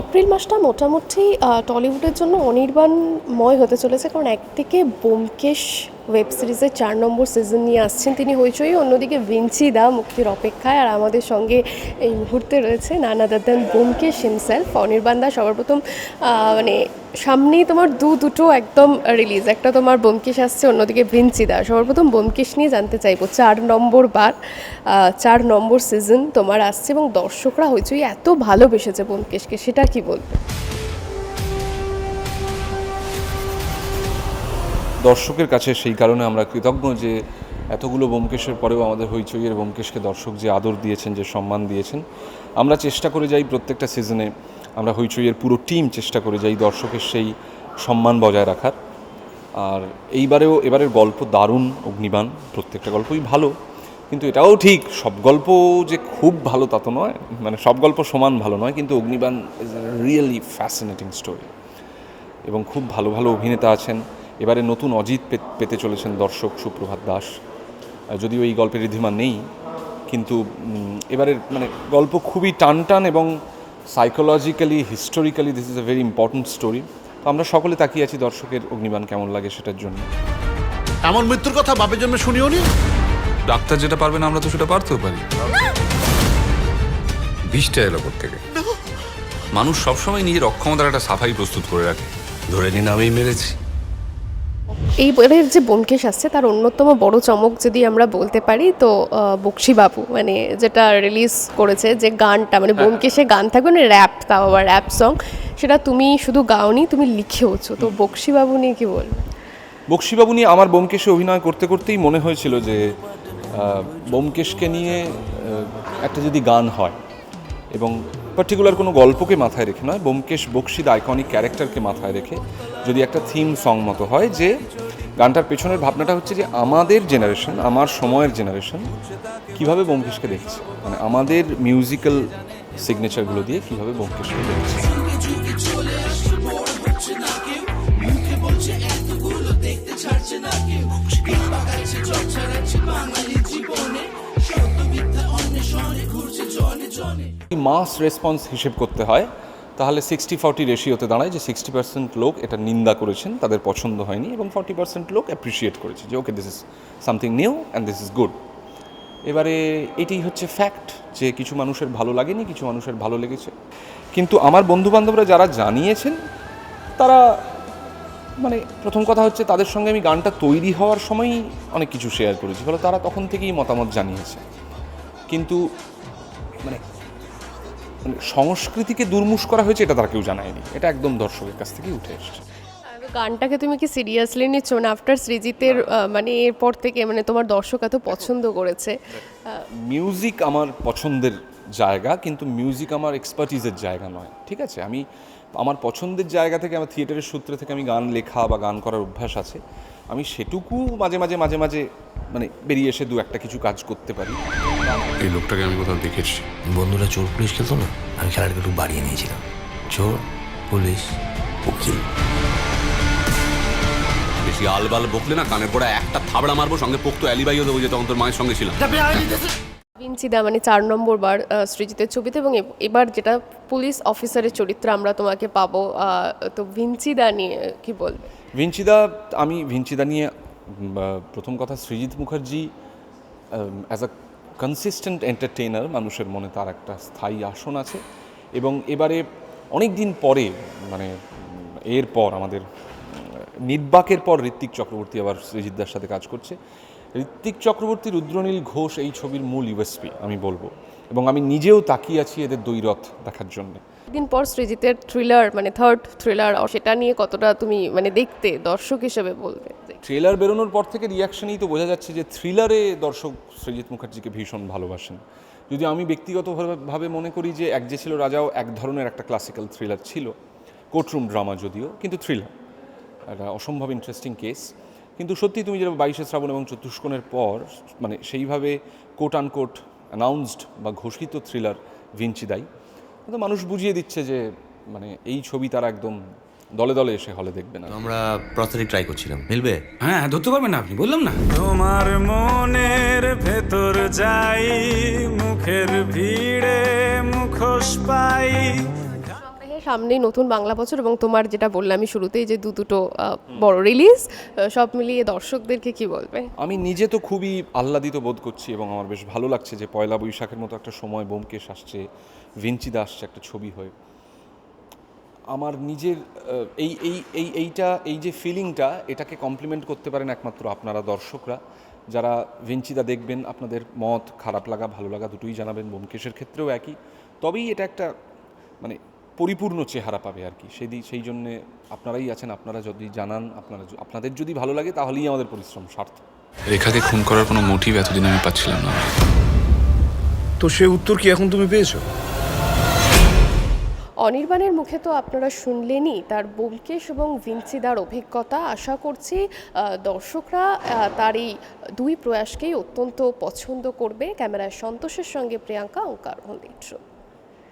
April মাসটা মোটামুটি টলিউডের জন্য অনির্বাণময় হতে চলেছে। কারণ একদিকে ব্যোমকেশ ওয়েব সিরিজের চার নম্বর সিজন নিয়ে আসছেন তিনি হইচই। অন্যদিকে দা মুক্তির অপেক্ষায়, আর আমাদের সঙ্গে এই মুহূর্তে রয়েছে নানা দাদান ব্যোমকেশ হিমসেলফ অনির্বাণ দা সবার প্রথম মানে সামনেই তোমার দু দুটো একদম রিলিজ একটা তোমার ব্যোমকেশ আসছে, অন্যদিকে দা। সবার প্রথম ব্যোমকেশ নিয়ে জানতে চাইব, চার নম্বর বার চার নম্বর সিজন তোমার আসছে এবং দর্শকরা হইচই এত ভালোবেসেছে ব্যোমকেশকে সেটা কি বলবে? দর্শকের কাছে সেই কারণে আমরা কৃতজ্ঞ যে এতগুলো বোমকেশের পরেও আমাদের হইচইয়ের বোমকেশকে দর্শক যে আদর দিয়েছেন, যে সম্মান দিয়েছেন, আমরা চেষ্টা করে যাই প্রত্যেকটা সিজনে আমরা হইচইয়ের পুরো টিম চেষ্টা করে যাই দর্শকের সেই সম্মান বজায় রাখার। আর এইবারেও এবারের গল্প দারুণ, অগ্নিবাণ, প্রত্যেকটা গল্পই ভালো। কিন্তু এটাও ঠিক, সব গল্প যে খুব ভালো তা তো নয় মানে সব গল্প সমান ভালো নয়, কিন্তু Agniban is really fascinating story এবং খুব ভালো ভালো অভিনেতা আছেন। এবারে নতুন অজিত পে- পেতে চলেছেন দর্শক সুপ্রভাত দাস। যদিও এই গল্পের রিধিমা নেই কিন্তু এবারের মানে গল্প খুবই টান টান এবং psychologically historically this is a very important story তো আমরা সকলে তাকিয়ে আছি দর্শকের অগ্নিবাণ কেমন লাগে সেটার জন্য। এমন মৃত্যুর কথা বাপের জন্মে শুনিও নি? ডাক্তার যেটা পারবে না আমরা তো সেটা পারতেও পারি। বিষটা এলো থেকে মানুষ সবসময় নিজের অক্ষমতার একটা সাফাই প্রস্তুত করে রাখে। ধরে নিন আমি মেরেছি। এইবারের যে ব্যোমকেশ আসছে তার অন্যতম বড় চমক যদি আমরা বলতে পারি তো বক্সিবাবু মানে যেটা রিলিজ করেছে যে গানটা মানে ব্যোমকেশে গান থাকবে না র্যাপ তাও আবার র্যাপ সং সেটা তুমি শুধু গাওনি তুমি লিখেওছো তো বক্সিবাবু নিয়ে কি বলবে? বক্সিবাবু নিয়ে আমার বোমকেশে অভিনয় করতে করতেই মনে হয়েছিল যে আহ, বোমকেশকে নিয়ে একটা যদি গান হয় এবং পার্টিকুলার কোনো গল্পকে মাথায় রেখে নয় বোমকেশ বক্সিদ আইকনিক ক্যারেক্টারকে মাথায় রেখে যদি একটা থিম সং মতো হয় যে গানটার পেছনের ভাবনাটা হচ্ছে যে আমাদের জেনারেশন আমার সময়ের জেনারেশন কীভাবে বোমকেশকে দেখছে? মানে আমাদের মিউজিক্যাল সিগনেচারগুলো দিয়ে কীভাবে বোমকেশকে দেখছে? মাস রেসপন্স হিসেব করতে হয় তাহলে সিক্সটি ফর্টি রেশিওতে দাঁড়ায় যে সিক্সটি পার্সেন্ট লোক এটা নিন্দা করেছেন, তাদের পছন্দ হয়নি এবং ফর্টি পার্সেন্ট লোক অ্যাপ্রিসিয়েট করেছে যে okay this is something new and this is good এবারে এটাই হচ্ছে ফ্যাক্ট যে, কিছু মানুষের ভালো লাগেনি, কিছু মানুষের ভালো লেগেছে। কিন্তু আমার বন্ধুবান্ধবরা যারা জানিয়েছেন, তারা মানে প্রথম কথা হচ্ছে তাদের সঙ্গে আমি গানটা তৈরি হওয়ার সময়ই অনেক কিছু শেয়ার করেছি। ফলে তারা তখন থেকেই মতামত জানিয়েছে। কিন্তু মানে মানে সংস্কৃতিকে দুর্মুষ করা হয়েছে এটা তারা কেউ জানায়নি। এটা একদম দর্শকের কাছ থেকেই উঠে এসছে। গানটাকে তুমি কি সিরিয়াসলি নিচ্ছ? না আফটার সৃজিতের মানে এরপর থেকে মানে তোমার দর্শক এত পছন্দ করেছে। মিউজিক আমার পছন্দের জায়গা কিন্তু মিউজিক আমার এক্সপার্টিজের জায়গা নয় ঠিক আছে? আমি আমার পছন্দের জায়গা থেকে আমার থিয়েটারের সূত্রে থেকে আমি গান লেখা বা গান করার অভ্যাস আছে। আমি সেটুকু মাঝে মাঝে মাঝে মাঝে মানে বেরিয়ে এসে দু একটা কিছু কাজ করতে পারি। এই লোকটাকে আমি কোথাও দেখেছি। বন্ধুরা চোর পুলিশ খেলতো না? আমি খেলাটাকে একটু বাড়িয়ে নিয়েছিলাম। চোর পুলিশ উকিল। বেশি আলবাল বকলে না কানের পড়া একটা থাবড়া মারবো সঙ্গে পোক্ত অ্যালিবাইও দেবো যে তখন তোর মায়ের সঙ্গে ছিলাম। ভিঞ্চিদা মানে চার নম্বর বার সৃজিতের ছবিতে এবং এবার যেটা পুলিশ অফিসারের চরিত্র আমরা তোমাকে পাবো তো ভিঞ্চিদা নিয়ে কি বলবে? ভিঞ্চিদা আমি ভিঞ্চিদা নিয়ে প্রথম কথা Srijit Mukherjee as a consistent entertainer মানুষের মনে তার একটা স্থায়ী আসন আছে। এবং এবারে অনেক দিন পরে মানে এরপর এর পর আমাদের, নির্বাকের পর ঋত্বিক চক্রবর্তী আবার সৃজিতদার সাথে কাজ করছে। ঋত্বিক চক্রবর্তী, রুদ্রনীল ঘোষ এই ছবির মূল ইউএসপি আমি বলব। এবং আমি নিজেও তাকিয়ে আছি এদের দৈরথ দেখার জন্যে। দিন পর সৃজিতের থ্রিলার মানে থার্ড থ্রিলার সেটা নিয়ে কতটা তুমি মানে দেখতে দর্শক হিসেবে বলবে? ট্রেলার বেরোনোর পর থেকে রিয়াকশনেই তো বোঝা যাচ্ছে যে থ্রিলারে দর্শক সৃজিত মুখার্জিকে ভীষণ ভালোবাসেন। যদি আমি ব্যক্তিগতভাবে ভাবে মনে করি যে এক যে ছিল রাজাও এক ধরনের একটা ক্লাসিক্যাল থ্রিলার ছিল কোর্টরুম ড্রামা যদিও কিন্তু থ্রিলার একটা অসম্ভব ইন্টারেস্টিং কেস কিন্তু সত্যি তুমি যেটা বাইশে শ্রাবণ এবং চতুষ্কোণের পর মানে সেইভাবে কোট আনকোট অ্যানাউন্সড বা ঘোষিত থ্রিলার ভিঞ্চিদাই কিন্তু মানুষ বুঝিয়ে দিচ্ছে যে মানে এই ছবি তারা একদম দলে দলে এসে হলে দেখবে না। আমরা প্রস্তুতি ট্রাই করছিলাম। মিলবে? হ্যাঁ ধরতে পারবেন না আপনি বললাম না। তোমার মনের ভেতর যাই মুখের ভিড়ে মুখোশ পাই। সামনেই নতুন বাংলা বছর এবং তোমার যেটা বললাম আমি শুরুতেই যে দু দুটো বড় রিলিজ সব মিলিয়ে দর্শকদেরকে কি বলবে? আমি নিজে তো খুবই আহ্লাদিত বোধ করছি এবং আমার বেশ ভালো লাগছে যে পয়লা বৈশাখের মতো একটা সময় বোমকেশ আসছে ভিঞ্চিদা আসছে একটা ছবি হয়ে। আমার নিজের এই এই এই, এইটা, এই যে ফিলিংটা এটাকে কমপ্লিমেন্ট করতে পারেন একমাত্র আপনারা দর্শকরা। যারা ভিঞ্চিদা দেখবেন, আপনাদের মত, খারাপ লাগা, ভালো লাগা দুটোই জানাবেন, বোমকেশের ক্ষেত্রেও একই। তবেই এটা একটা মানে পরিপূর্ণ চেহারা পাবে আর কি। সেই সেই জন্যে আপনারাই আছেন আপনারা যদি জানান আপনারা আপনাদের যদি ভালো লাগে তাহলেই আমাদের পরিশ্রম সার্থক। রেখাকে খুন করার কোনো মোটিভ এতদিন আমি পাচ্ছিলাম না। তো সে উত্তর কি এখন তুমি পেয়েছ? অনির্বাণের মুখে তো আপনারা শুনলেনই তার বোমকেশ এবং ভিঞ্চিদার অভিজ্ঞতা। আশা করছি দর্শকরা তার এই দুই প্রয়াসকেই অত্যন্ত পছন্দ করবে। ক্যামেরায় সন্তোষের সঙ্গে প্রিয়াঙ্কা ওঙ্কার হন্দিত্র